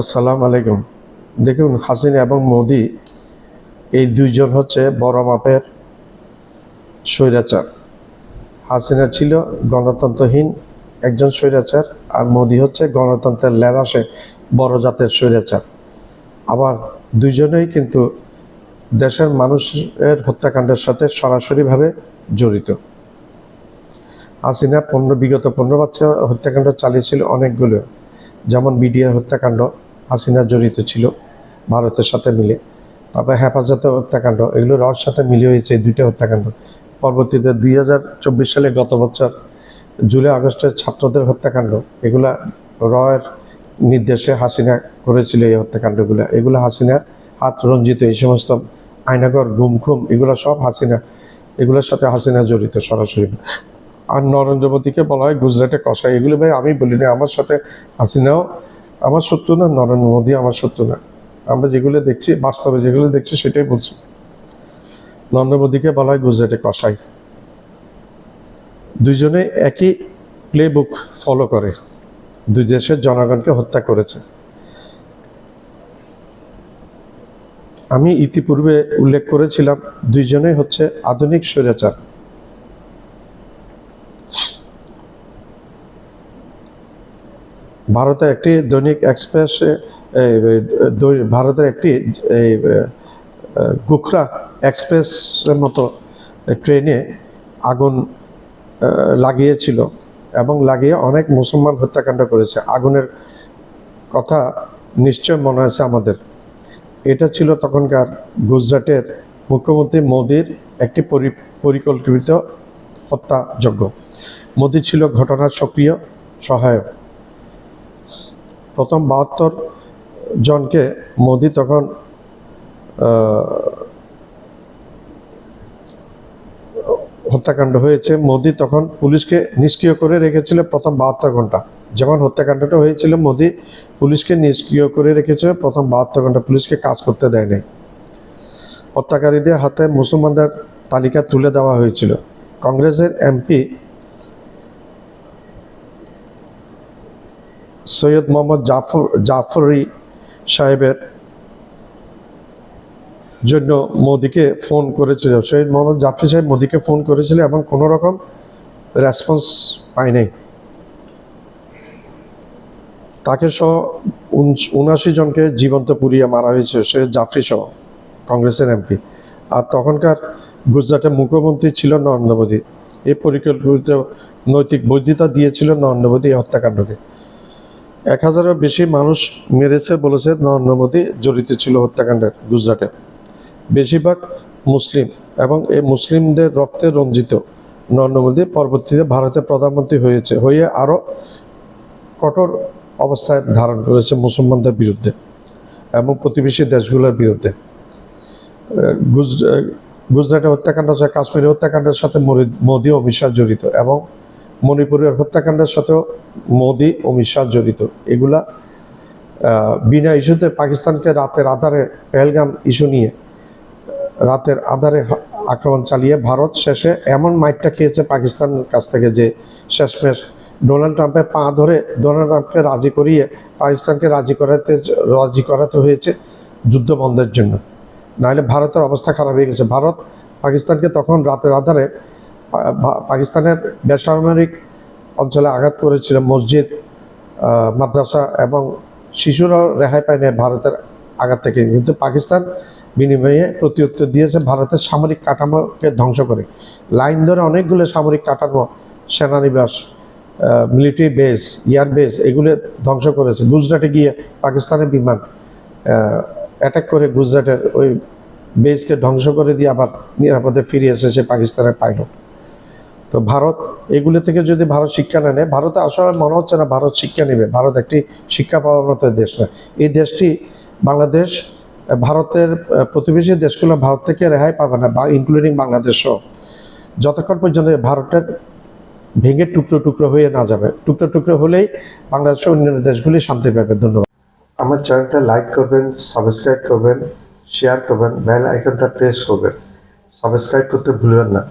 আসসালামু আলাইকুম। দেখুন, হাসিনা এবং মোদি, এই দুইজন হচ্ছে বড় মাপের স্বৈরাচার। হাসিনা ছিল গণতন্ত্রহীন একজন স্বৈরাচার আর মোদি হচ্ছে গণতন্ত্রের লেবাসে বড় জাতের স্বৈরাচার। আবার দুইজনেই কিন্তু দেশের মানুষের হত্যাকাণ্ডের সাথে সরাসরিভাবে জড়িত। হাসিনা পনেরো বিগত পনেরো বাচ্চা হত্যাকাণ্ড চালিয়েছিল অনেকগুলো, যেমন বিডিআর হত্যাকাণ্ড হাসিনা জড়িত ছিল, ভারতের সাথে মিলে। তারপরে হেফাজতে হত্যাকাণ্ড এগুলো রর সাথে মিলে হয়েছে দুইটা হত্যাকাণ্ড। পরবর্তীতে দুই হাজার চব্বিশ সালে গত বছর জুলাই, আগস্টের ছাত্রদের হত্যাকাণ্ড, এগুলা রয়ের নির্দেশে হাসিনা করেছিল এই হত্যাকাণ্ডগুলো। এগুলো হাসিনা হাত রঞ্জিত, এই সমস্ত আয়নাগর গুমখুম, এগুলো সব হাসিনা, এগুলোর সাথে হাসিনা জড়িত সরাসরি। আর নরেন্দ্র মোদীকে বলা হয়, গুজরাটে কষাই। এগুলো ভাই আমি বলি না আমার সাথে হাসিনাও আমার শত্রু না, নরেন্দ্র মোদী আমার শত্রু না। আমরা যেগুলো দেখছি, বাস্তবে যেগুলো দেখছি, সেটাই বলছি। নরেন্দ্র মোদীকে বলা হয় গুজরাটে কষাই দুইজনে একই প্লে বুক ফলো করে। দুই দেশের জনগণকে হত্যা করেছে। আমি ইতিপূর্বে উল্লেখ করেছিলাম, দুইজনেই হচ্ছে আধুনিক স্বৈরাচার। ভারতের একটি দৈনিক এক্সপ্রেসে ভারতের একটি এই, গুখরা এক্সপ্রেসের মতো ট্রেনে আগুন লাগিয়েছিল এবং লাগিয়ে অনেক মুসলমান হত্যাকাণ্ড করেছে। আগুনের কথা নিশ্চয় মনে আছে আমাদের। এটা ছিল তখনকার গুজরাটের মুখ্যমন্ত্রী মোদির একটি পরি- পরিকল্পিত হত্যাযজ্ঞ। মোদি ছিল ঘটনার সক্রিয় সহায়ক। প্রথম বাহাত্তর জনকে মোদি তখন হত্যাকাণ্ড হয়েছে। মোদি তখন পুলিশকে নিষ্ক্রিয় করে রেখেছিল প্রথম বাহাত্তর ঘণ্টা। যখন হত্যাকাণ্ডটা হয়েছিল, মোদি পুলিশকে নিষ্ক্রিয় করে রেখেছিল, প্রথম বাহাত্তর ঘণ্টা পুলিশকে কাজ করতে দেয়নি। হত্যাকারীদের হাতে মুসলমানদের তালিকা তুলে দেওয়া হয়েছিল। কংগ্রেসের এমপি সৈয়দ মোহাম্মদ জাফর, জাফরি সাহেবের জন্য মোদিকে ফোন করেছিল। সৈয়দ মোহাম্মদ জাফরি সাহেব মোদিকে ফোন করেছিল এবং কোনো রকম রেসপন্স পায় নাই তাকে সহ উন- উনআশি জনকে জীবন্ত পুড়িয়ে মারা হয়েছে সৈয়দ জাফরি সহ কংগ্রেসের এমপি। আর তখনকার গুজরাটের মুখ্যমন্ত্রী ছিল নরেন্দ্র মোদী। এই পরিকল্পিত নৈতিক বৈধতা দিয়েছিল নরেন্দ্র মোদী এই হত্যাকাণ্ডকে। এক হাজারের বেশি মানুষ মেরেছে বলেছে নরেন্দ্র মোদী জড়িত ছিল হত্যাকাণ্ডের গুজরাটে। বেশিরভাগ মুসলিম এবং এই মুসলিমদের রক্তে রঞ্জিত নরেন্দ্র মোদী পরবর্তীতে ভারতের প্রধানমন্ত্রী হয়েছে হয়ে আরও কঠোর অবস্থায় ধারণ করেছে মুসলমানদের বিরুদ্ধে এবং প্রতিবেশী দেশগুলোর বিরুদ্ধে। আহ, গুজ- আহ, হত্যাকাণ্ড সহ কাশ্মীরের হত্যাকাণ্ডের সাথে মোদী অমিত জড়িত এবং মণিপুরের হত্যাকাণ্ডের সাথেও মোদী অমিত শাহ জড়িত। এগুলা বিনা ইস্যুতে পাকিস্তানকে রাতের আধারে পেহেলগাম ইস্যু নিয়ে রাতের আধারে আক্রমণ চালিয়ে ভারত শেষে এমন মাইটটা খেয়েছে পাকিস্তানের কাছ থেকে যে শেষমেশ ডোনাল্ড ট্রাম্পের পা ধরে ডোনাল্ড ট্রাম্পকে রাজি করিয়ে পাকিস্তানকে রাজি করাতে রাজি করাতে হয়েছে যুদ্ধ বন্ধের জন্য। নাহলে ভারতের অবস্থা খারাপ হয়ে গেছে। ভারত পাকিস্তানকে তখন রাতের আধারে পাকিস্তানের বেসামরিক অঞ্চলে আঘাত করেছিল মসজিদ মাদ্রাসা এবং শিশুরাও রেহাই পায়নি ভারতের আঘাত থেকে। কিন্তু পাকিস্তান বিনিময়ে প্রত্যুত্তর দিয়েছে, ভারতের সামরিক কাঠামোকে ধ্বংস করে। লাইন ধরে অনেকগুলো সামরিক কাঠামো, সেনানিবাস মিলিটারি বেস, এয়ার বেস, এগুলো ধ্বংস করেছে। গুজরাটে গিয়ে পাকিস্তানের বিমান অ্যাটাক করে গুজরাটের ওই বেসকে ধ্বংস করে দিয়ে আবার নিরাপদে ফিরে এসেছে পাকিস্তানের পাইলট তো ভারত, এগুলো থেকে যদি ভারত শিক্ষা না নেয়, ভারতে আসলে মনে হচ্ছে না ভারত শিক্ষা নেবে। ভারত একটি শিক্ষা পাওয়ার মতো দেশ না। এই দেশটি বাংলাদেশ, ভারতের প্রতিবেশী দেশগুলো ভারত থেকে রেহাই পাবে না ইনক্লুডিং বাংলাদেশও যতক্ষণ পর্যন্ত ভারতের ভেঙে টুকরো টুকরো হয়ে না যাবে, টুকরো টুকরো হলেই বাংলাদেশের অন্যান্য দেশগুলি শান্তি পাবে। ধন্যবাদ। আমার চ্যানেলটা লাইক করবেন, সাবস্ক্রাইব করবেন শেয়ার করবেন বেল আইকনটা প্রেস করবেন। সাবস্ক্রাইব করতে ভুলবেন না।